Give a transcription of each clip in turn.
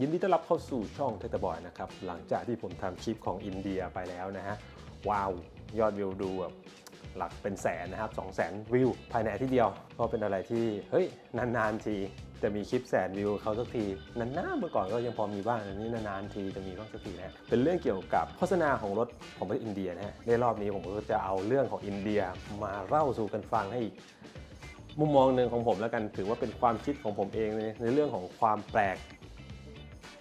ยินดีต้อนรับเข้าสู่ช่องเทตบอยนะครับ หลังจากที่ผมทำคลิปของอินเดียไปแล้วนะฮะ ว้าว ยอดวิวดูแบบหลักเป็นแสนนะครับ2 0 0 0 0 0วิว ภายในอาทิตย์เดียว ก็เป็นอะไรที่ เฮ้ย นานๆทีจะมีคลิปแสนวิวเขาสักทีนานๆเมื่อก่อนก็ยังพอมีบ้างอันนี้นานๆทีจะมีบ้างสักทีนะฮะเป็นเรื่องเกี่ยวกับโฆษณาของรถของประเทศอินเดียนะฮะในรอบนี้ผมก็จะเอาเรื่องของอินเดียมาเล่าสู่กันฟังให้อีกมุมมองหนึ่งของผมแล้วกันถือว่าเป็นความคิดของผมเองในเรื่องของความแปลก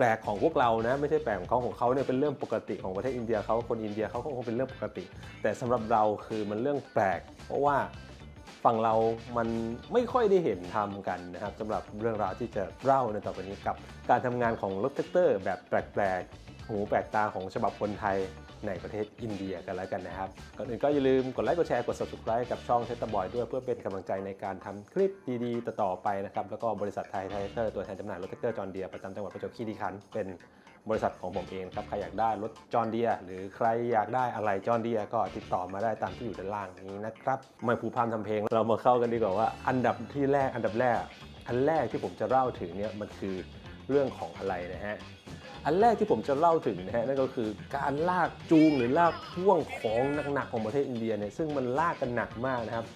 ปลกของพวกเรานะไม่ใช่แปลกของเขาของเขาเนี่ยเป็นเรื่องปกติของประเทศอินเดียเขาคนอินเดียเขาก็คงเป็นเรื่องปกติ แต่สำหรับเราคือมันเรื่องแปลก เพราะว่าฝั่งเรามันไม่ค่อยได้เห็นทำกันนะครับสำหรับเรื่องราวที่จะเล่าในต่อไปนี้กับ การทำงานของรถแท็กเตอร์แบบแปลกๆหูแปลกตาของฉบับคนไทย ในประเทศอินเดียกันแล้วกันนะครับ ก่อนอื่นก็อย่าลืมกดไลค์กดแชร์กด subscribe กับช่องเทสตบอยด้วยเพื่อเป็นกำลังใจในการทำคลิปดีๆ ต่อๆไปนะครับ แล้วก็บริษัทไทยไทเตอร์ตัวแทนจำหน่ายรถแท็กเตอร์จอห์นเดียประจำจังหวัดประจวบคีรีขันธ์เป็นบริษัทของผมเองครับ ใครอยากได้รถจอห์นเดียหรือใครอยากได้อะไรจอห์นเดียก็ติดต่อมาได้ตามที่อยู่ด้านล่างนี้นะครับไม่ผูพันทำเพลง เรามาเข้ากันดีกว่าว่า อันดับที่แรกอันดับแรกอันแรกที่ผมจะเล่าถึงเนี่ยมันคือเรื่องของอะไรนะฮะ อันแรกที่ผมจะเล่าถึงนะฮะนั่นก็คือการลากจูงหรือลากพ่วงของหนักๆของประเทศอินเดียเนี่ยซึ่งมันลากกันหนักมากนะครับ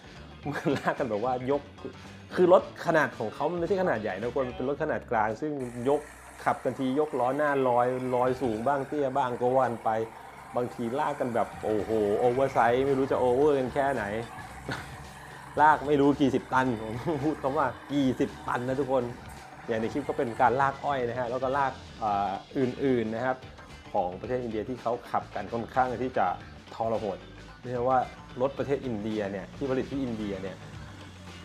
มันลากกันแบบว่ายก คือรถขนาดของเขามันไม่ใช่ขนาดใหญ่นะคนมันเป็นรถขนาดกลาง ซึ่งยกขับกันทียกล้อหน้าลอยลอยสูงบ้างเตี้ยบ้างก็วันไป บางทีลากกันแบบโอ้โหโอเวอร์ไซส์ไม่รู้จะโอเวอร์กันแค่ไหน ลากไม่รู้กี่สิบตันผมพูดคำว่ากี่สิบตันนะทุกคน อย่างในคลิปก็เป็นการลากอ้อยนะฮะแล้วก็ลากอ,อื่นๆนะครับของประเทศอินเดียที่เขาขับกันค่อนข้างที่จะทรหดเรียกว่ารถประเทศอินเดียเนี่ยที่ผลิตที่อินเดียเนี่ย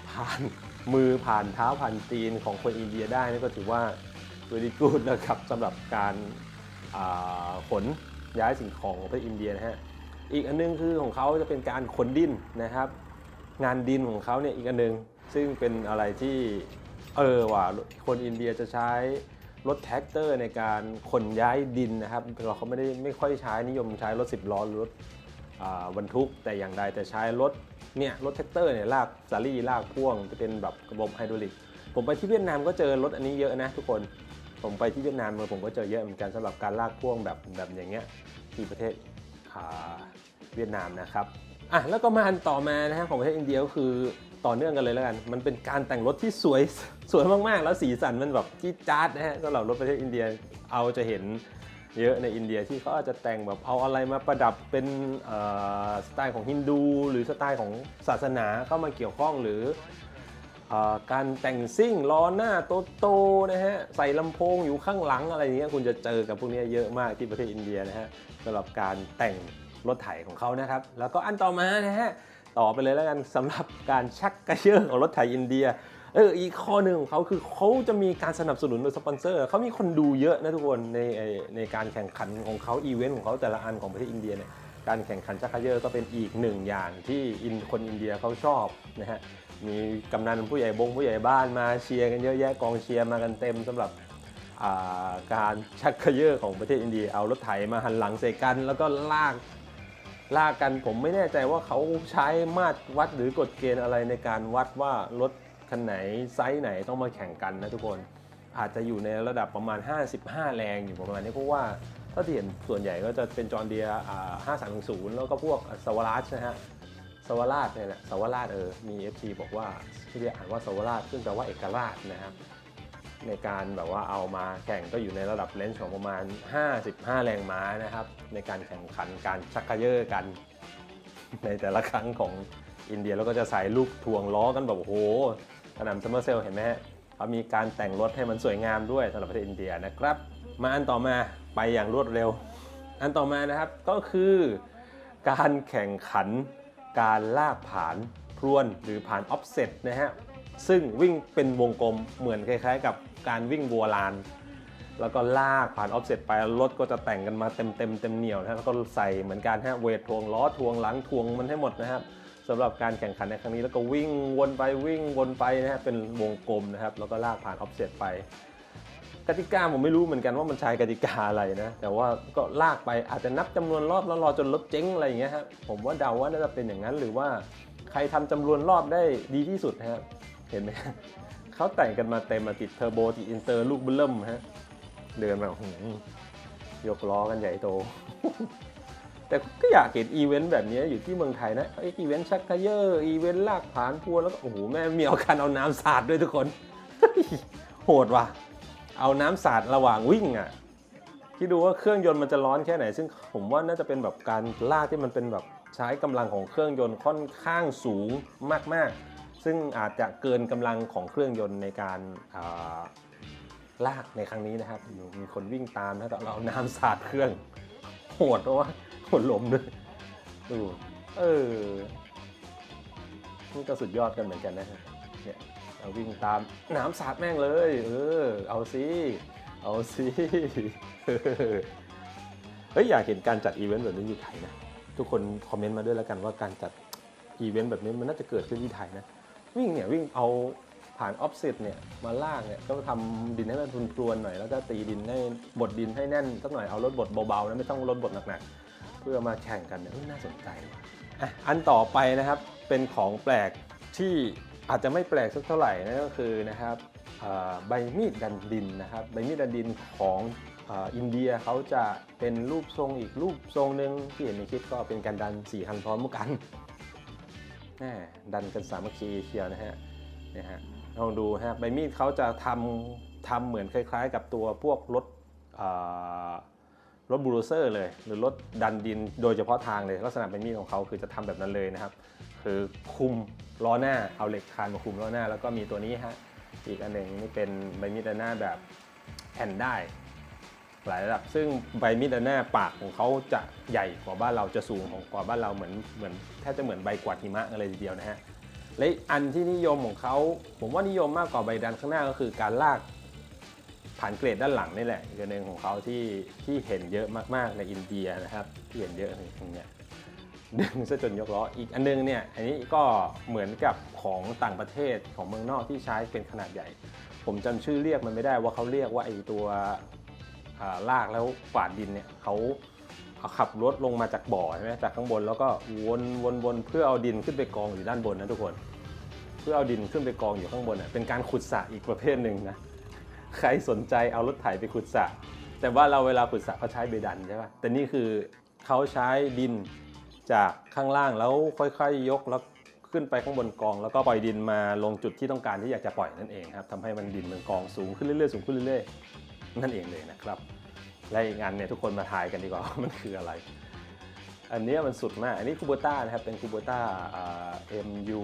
ผ่านมือผ่านเท้าผ่านตีนของคนอินเดียได้นี่ก็ถือว่า very good นะครับสำหรับการขนย้ายสิ่งของของประเทศอินเดียนะฮะอีกอันนึงคือของเขาจะเป็นการขนดินนะครับ งานดินของเขาเนี่ยอีกอันหนึงซึ่งเป็นอะไรที่ เออว่าคนอินเดียจะใช้รถแท็กเตอร์ในการขนย้ายดินนะครับเราเขาไม่ได้ไม่ค่อยใช้นิยมใช้รถ 10 ล้อหรือรถบรรทุกแต่อย่างใดแต่ใช้รถเนี่ยรถแท็กเตอร์เนี่ยลากสาลี่ลากพ่วงจะเป็นแบบระบบไฮดรอลิก ผมไปที่เวียดนามก็เจอรถอันนี้เยอะนะทุกคนผมไปที่เวียดนามมาผมก็เจอเยอะเหมือนกันสำหรับการลากพ่วงแบบแบบอย่างเงี้ยที่ประเทศอาเวียดนามนะครับ อะแล้วก็มาอันต่อมานะฮะของประเทศอินเดียก็คือต่อเนื่องกันเลยแล้วกัน มันเป็นการแต่งรถที่สวยสวยมากๆ แล้วสีสันมันแบบจี๊ดจ๊าดนะฮะสำหรับรถประเทศอินเดียเอาจะเห็นเยอะในอินเดียที่เขาอาจจะแต่งแบบเอาอะไรมาประดับเป็นสไตล์ของฮินดู หรือสไตล์ของศาสนาเข้ามาเกี่ยวข้องหรืออการแต่งซิ่งล้อหน้าโตๆนะฮะใส่ลำโพงอยู่ข้างหลังอะไรอย่างเงี้ยคุณจะเจอกับพวกนี้เยอะมากที่ประเทศอินเดียนะฮะสำหรับการแต่ง รถไถของเขานะครับ แล้วก็อันต่อมานะฮะต่อไปเลยแล้วกันสำหรับการชักกระเชื่อของรถไถอินเดียเอออีกข้อหนึ่งของเขาคือเขาจะมีการสนับสนุนโดยสปอนเซอร์เขามีคนดูเยอะนะทุกคนในในการแข่งขันของเขาอีเวนต์ของเขาแต่ละอันของประเทศอินเดียเนี่ยการแข่งขันชักกระเชื่อก็เป็นอีกหนึ่งอย่างที่อินคนอินเดียเขาชอบนะฮะมีกำนันผู้ใหญ่บงผู้ใหญ่บ้านมาเชียร์กันเยอะแยะกองเชียร์มากันเต็มสำหรับการชักเยอของประเทศอินเดียเอารถไถมาหันหลังใส่กัน แล้วก็ลาก ลากกันผมไม่แน่ใจว่าเขาใช้มาตรวัดหรือกฎเกณฑ์อะไรในการวัดว่ารถคันไหนไซส์ไหนต้องมาแข่งกันนะทุกคนอาจจะอยู่ในระดับประมาณ 55 แรงอยู่ประมาณนี้เพราะว่าถ้าที่เห็นส่วนใหญ่ก็จะเป็นจอร์เดียอ่า5310แล้วก็พวกสวาราชนะฮะสวราชเนี่ยแหละสวราชเออมี FC บอกว่าที่เรียกอ่านว่าสวราชซึ่งแปลว่าเอกราชนะครับ ในการแบบว่าเอามาแข่งก็อยู่ในระดับเลนส์ของประมาณ 55 แรงม้านะครับ ในการแข่งขันการชักกระเยอกัน ในแต่ละครั้งของอินเดียแล้วก็จะใส่ลูกทวงล้อกันแบบโอ้โหสนามซัมเมอร์เซลเห็นไหมฮะเขามีการแต่งรถให้มันสวยงามด้วยสำหรับประเทศอินเดียนะครับ มาอันต่อมาไปอย่างรวดเร็ว อันต่อมานะครับก็คือการแข่งขันการลากผ่านพรวนหรือผ่านออฟเซตนะฮะ ซึ่งวิ่งเป็นวงกลมเหมือนคล้าย ๆ กับการวิ่งบัวลาน แล้วก็ลากผ่านออฟเซตไปรถก็จะแต่งกันมาเต็มเต็มเต็มเหนียวนะแล้วก็ใส่เหมือนกันฮะเวททวงล้อทวงหลังทวงมันให้หมดนะครับสำหรับการแข่งขันในครั้งนี้แล้วก็วิ่งวนไปวิ่งวนไปนะฮะเป็นวงกลมนะครับ แล้วก็ลากผ่านออฟเซตไปกติกาผมไม่รู้เหมือนกันว่ามันใช้กติกาอะไรนะ แต่ว่าก็ลากไปอาจจะนับจำนวนรอบแล้วรอจนรถเจ๊งอะไรอย่างเงี้ยฮะผมว่าเดาว่าน่าจะเป็นอย่างนั้นหรือว่าใครทำจำนวนรอบได้ดีที่สุดนะครับ เห็นไหมเขาแต่งกันมาเต็มมาติดเทอร์โบติดอินเตอร์ลูกเบิ่มฮะ เดินแบบยกล้อกันใหญ่โต แต่ก็อยากเห็นอีเวนต์แบบนี้อยู่ที่เมืองไทยนะไออีเวนต์ชักกระเยอร์อีเวนต์ลากผานพัวแล้วโอ้โหแม่มีเอาการเอาน้ำสาดด้วยทุกคน โหดว่ะ เอาน้ำสาดระหว่างวิ่งอะคิดดูว่าเครื่องยนต์มันจะร้อนแค่ไหน ซึ่งผมว่าน่าจะเป็นแบบการลากที่มันเป็นแบบใช้กำลังของเครื่องยนต์ค่อนข้างสูงมากๆ ซึ่งอาจจะเกินกำลังของเครื่องยนต์ในการลากในครั้งนี้นะครับ มีคนวิ่งตามนะแต่เราเอาน้ำสาดเครื่อง โหดเพราะว่าโหดลมด้วยดูเออนี่ก็สุดยอดกันเหมือนกันนะเนี่ยเอาวิ่งตามน้ำสาดแม่งเลย เออ เอาสิ เอาสิเฮ้ยอยากเห็นการจัดอีเวนต์แบบนี้อยู่ไทยนะ ทุกคนคอมเมนต์มาด้วยแล้วกันว่าการจัดอีเวนต์แบบนี้มันน่าจะเกิดขึ้นที่ไทยนะ วิ่งเนี่ยวิ่งเอาผ่านออฟเซตเนี่ยมาลากเนี่ยก็ทำดินให้มันพรวนหน่อยแล้วก็ตีดินให้บดดินให้แน่นสักหน่อยเอารถบดเบาๆนะไม่ต้องรถบดหนักๆ เพื่อมาแข่งกันเนี่ยน่าสนใจว่ะอะอันต่อไปนะครับเป็นของแปลกที่อาจจะไม่แปลกสักเท่าไหร่นั่นก็คือนะครับใบมีดดันดินนะครับใบมีดดันดินของอาอินเดียเขาจะเป็นรูปทรงอีกรูปทรงหนึ่งที่เห็นในคลิปก็เป็นการดันสี่คันพร้อมกัน แม่ดันกันสามัคคีเชียวนะฮะนี่ฮะลองดูฮะใบมีดเขาจะทำทำเหมือนคล้าย ๆ กับตัวพวกรถรถบูโดเซอร์เลย หรือรถดันดินโดยเฉพาะทางเลย ลักษณะใบมีดของเขาคือจะทำแบบนั้นเลยนะครับ คือคุมล้อหน้าเอาเหล็กคานมาคุมล้อหน้า แล้วก็มีตัวนี้ฮะอีกอันหนึ่งนี่เป็นใบมีดด้านหน้าแบบแผ่นได้ หลายระดับ ซึ่งใบมีดด้านหน้าปากของเขาจะใหญ่กว่าบ้านเราจะสูงของกว่าบ้านเราเหมือนเหมือนแทบจะเหมือนใบกวาดหิมะกันเลยทีเดียวนะฮะและอันที่นิยมของเขาผมว่านิยมมากกว่าใบดันข้างหน้าก็คือการลากผ่านเกรดด้านหลังนี่แหละอีกอันหนึ่งของเขาที่ที่เห็นเยอะมากๆในอินเดียนะครับที่เห็นเยอะอย่างเงี้ยดึงซะจนยกล้ออีกอันนึงเนี่ยอันนี้ก็เหมือนกับของต่างประเทศของเมืองนอกที่ใช้เป็นขนาดใหญ่ ผมจำชื่อเรียกมันไม่ได้ว่าเขาเรียกว่าไอตัว ลากแล้วฝาดดินเนี่ยเขาขับรถลงมาจากบ่อใช่ไหมจากข้างบนแล้วก็วนวนวนเพื่อเอาดินขึ้นไปกองอยู่ด้านบนนะทุกคน เพื่อเอาดินขึ้นไปกองอยู่ข้างบนน่ะเป็นการขุดสระอีกประเภทหนึ่งนะใครสนใจเอารถไถไปขุดสระแต่ว่าเราเวลาขุดสระเขาใช้เบดันใช่ป่ะแต่นี่คือเขาใช้ดินจากข้างล่างแล้วค่อยๆ ยกแล้วขึ้นไปข้างบนกอง แล้วก็ปล่อยดินมาลงจุดที่ต้องการที่อยากจะปล่อยนั่นเองครับทำให้มันดินมันกองสูงขึ้นเรื่อยๆสูงขึ้นเรื่อยๆ นั่นเองเลยนะครับ และอีกงานเนี่ยทุกคนมาทายกันดีกว่าว่ามันคืออะไร อันนี้มันสุดมาก อันนี้คูโบต้านะครับ เป็นคูโบต้าอ่า MU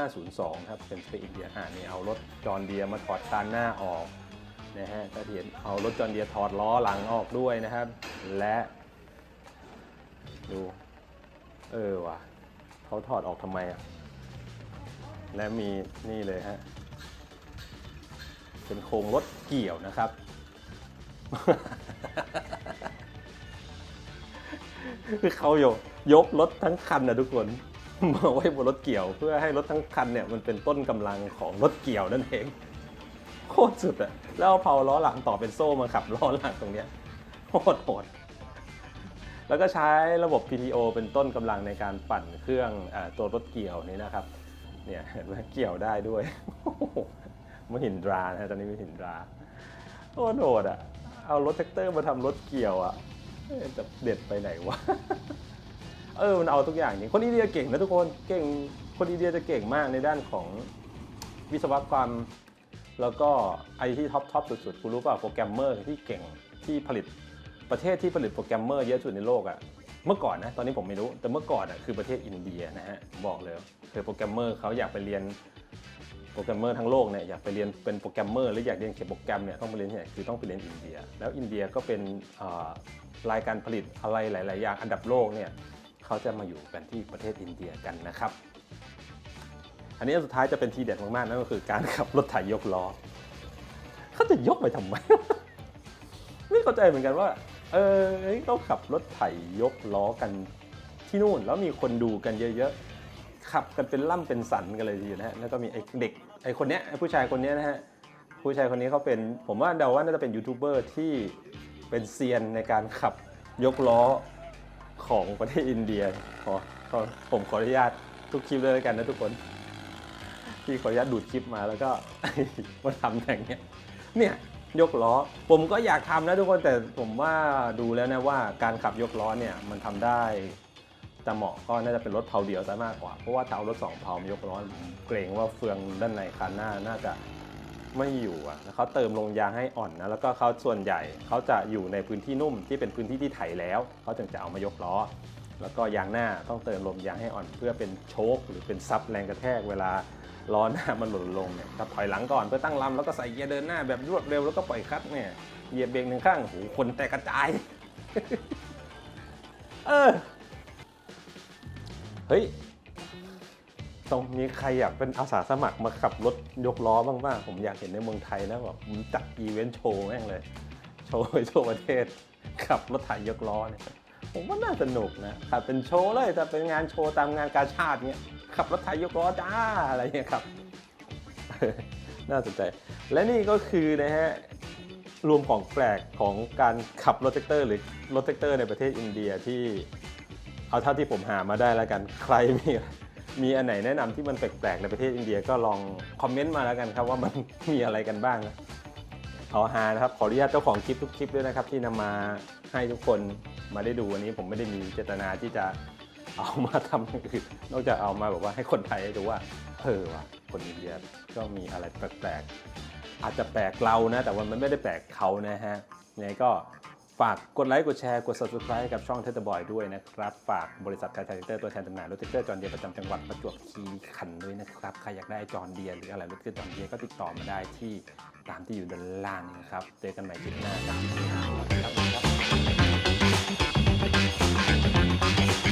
5502ครับ เป็นสเปอินเดียอ่านี่เอารถจอนเดียมาถอดคานหน้าออกนะฮะก็เห็นเอารถจอนเดียถอดล้อหลังออกด้วยนะครับ และดู เออว่ะเขาถอดออกทำไมอะ และมีนี่เลยฮะ เป็นโครงรถเกี่ยวนะครับ คือเขายยกรถทั้งคันนะทุกคนมาไว้บนรถเกี่ยว เพื่อให้รถทั้งคันเนี่ยมันเป็นต้นกำลังของรถเกี่ยวนั่นเองโคตรสุดอะแล้วเอาเผาล้อหลังต่อเป็นโซ่มาขับล้อหลังตรงเนี้ยโคตรโหดแล้วก็ใช้ระบบ PTO เป็นต้นกำลังในการปั่นเครื่องอตัวรถเกี่ยวนี้นะครับเนี่ยเห็นไหมเกี่ยวได้ด้วยมหินดรานะฮะตอนนี้มหินดราโคตรโหดอะ เอารถแท็กเตอร์มาทำรถเกี่ยวอะเอ๊ะจะเด็ดไปไหนวะ เออ มันเอาทุกอย่างจริงคนอินเดียเก่งนะทุกคน เก่ง คนอินเดียจะเก่งมากในด้านของวิศวกรรม แล้วก็ไอที่ท็อปทอปสุดๆ คุณรู้ป่ะโปรแกรมเมอร์ที่เก่งที่ผลิตประเทศที่ผลิตโปรแกรมเมอร์เยอะสุดในโลกอะเมื่อก่อนนะ ตอนนี้ผมไม่รู้ แต่เมื่อก่อนอะคือประเทศอินเดียนะฮะ บอกเลยคือโปรแกรมเมอร์เขาอยากไปเรียน โปรแกรมเมอร์ทั้งโลกเนี่ยอยากไปเรียนเป็นโปรแกรมเมอร์หรืออยากเรียนเขียนโปรแกรมเนี่ยต้องไปเรียนที่ไหนคือต้องไปเรียนอินเดีย แล้วอินเดียก็เป็นรายการผลิตอะไรหลาย ๆ อย่างอันดับโลกเนี่ยเขาจะมาอยู่กันที่ประเทศอินเดียกันนะครับ อันนี้สุดท้ายจะเป็นทีเด็ดมาก ๆ นั่นก็คือการขับรถไถยกล้อเขาจะยกไปทำไมไม่เข้าใจเหมือนกันว่า เออเฮ้ยเขาขับรถไถยกล้อกันที่นู่นแล้วมีคนดูกันเยอะ ๆ ขับกันเป็นล่ำเป็นสันกันเลยทีเดียวนะฮะแล้วก็มีไอ้เด็กไอ้คนเนี้ยไอ้ผู้ชายคนเนี้ยนะฮะผู้ชายคนนี้เขาเป็นผมว่าเดาว่าน่าจะเป็นยูทูบเบอร์ที่เป็นเซียนในการขับยกล้อของประเทศอินเดียขอขอผมขออนุญาตทุกคลิปเลยแล้วกันนะทุกคนที่ขออนุญาตดูดคลิปมาแล้วก็มาทำอย่างเงี้ยเนี่ยยกล้อ ผมก็อยากทำนะทุกคนแต่ผมว่าดูแล้วนะว่าการขับยกล้อเนี่ยมันทำได้ แต่เหมาะก็น่าจะเป็นรถเพาเดียวซะมากกว่า เพราะว่าถ้าเอารถสองเพามายกล้อเกรงว่าเฟืองด้านในคันหน้าน่าจะไม่อยู่อะแล้วเขาเติมลงยางให้อ่อนนะแล้วก็เขาส่วนใหญ่เขาจะอยู่ในพื้นที่นุ่มที่เป็นพื้นที่ที่ไถแล้วเขาถึงจะเอามายกล้อ แล้วก็ยางหน้าต้องเติมลมยางให้อ่อนเพื่อเป็นโชคหรือเป็นซับแรงกระแทกเวลาล้อหน้ามันหล่นลงเนี่ยก็ถอยหลังก่อนเพื่อตั้งลำแล้วก็ใส่เกียร์เดินหน้าแบบรวดเร็วแล้วก็ปล่อยคลัตช์เนี่ยเหยียบเบรกหนึ่งข้างโอ้โหคนแตกกระจาย เออ เฮ้ยต้องมีใครอยากเป็นอาสาสมัครมาขับรถยกล้อบ้างบ้างผมอยากเห็นในเมืองไทยนะแบบจัดอีเวนต์โชว์แม่งเลย โชว์ไปทั่วประเทศ ขับรถไถยกล้อเนี่ยผมว่าน่าสนุกนะขับเป็นโชว์เลยแต่เป็นงานโชว์ตามงานกาชาติเนี่ยขับรถไถยกล้อจ้าอะไรเงี้ยครับ น่าสนใจ และนี่ก็คือนะฮะรวมของแปลกของการขับรถแท็กเตอร์หรือรถแท็กเตอร์ในประเทศอินเดียที่ เอาเท่าที่ผมหามาได้แล้วกันใครมีมีอันไหนแนะนำที่มันแปลกๆในประเทศอินเดียก็ลองคอมเมนต์มาแล้วกันครับว่ามันมีอะไรกันบ้างนะเอาฮานะครับขออนุญาตเจ้าของคลิปทุกคลิปด้วยนะครับ ที่นำมาให้ทุกคนมาได้ดูวันนี้ผมไม่ได้มีเจตนาที่จะเอามาทำอย่างอื่นนอกจากเอามาแบบว่าให้คนไทยด้ดูว่าเออว่ะคนอินเดียก็มีอะไรแปลกๆอาจจะแปลกเรานะ แต่ว่ามันไม่ได้แปลกเขานะฮะยังไงก็ ฝากกดไลค์กดแชร์กด subscribe กับช่องเทเตอร์บอยด้วยนะครับ ฝากบริษัทคาร์ทเตอร์ตัวแทนจำหน่ายรถเทเตอร์จอนเดียประจำจังหวัดประจวบคีรีขันธ์ด้วยนะครับ ใครอยากได้จอนเดียหรืออะไรรถเทเตอร์จอนเดียก็ติดต่อมาได้ที่ตามที่อยู่ด้านล่างนะครับ เจอกันใหม่คลิปหน้าครับ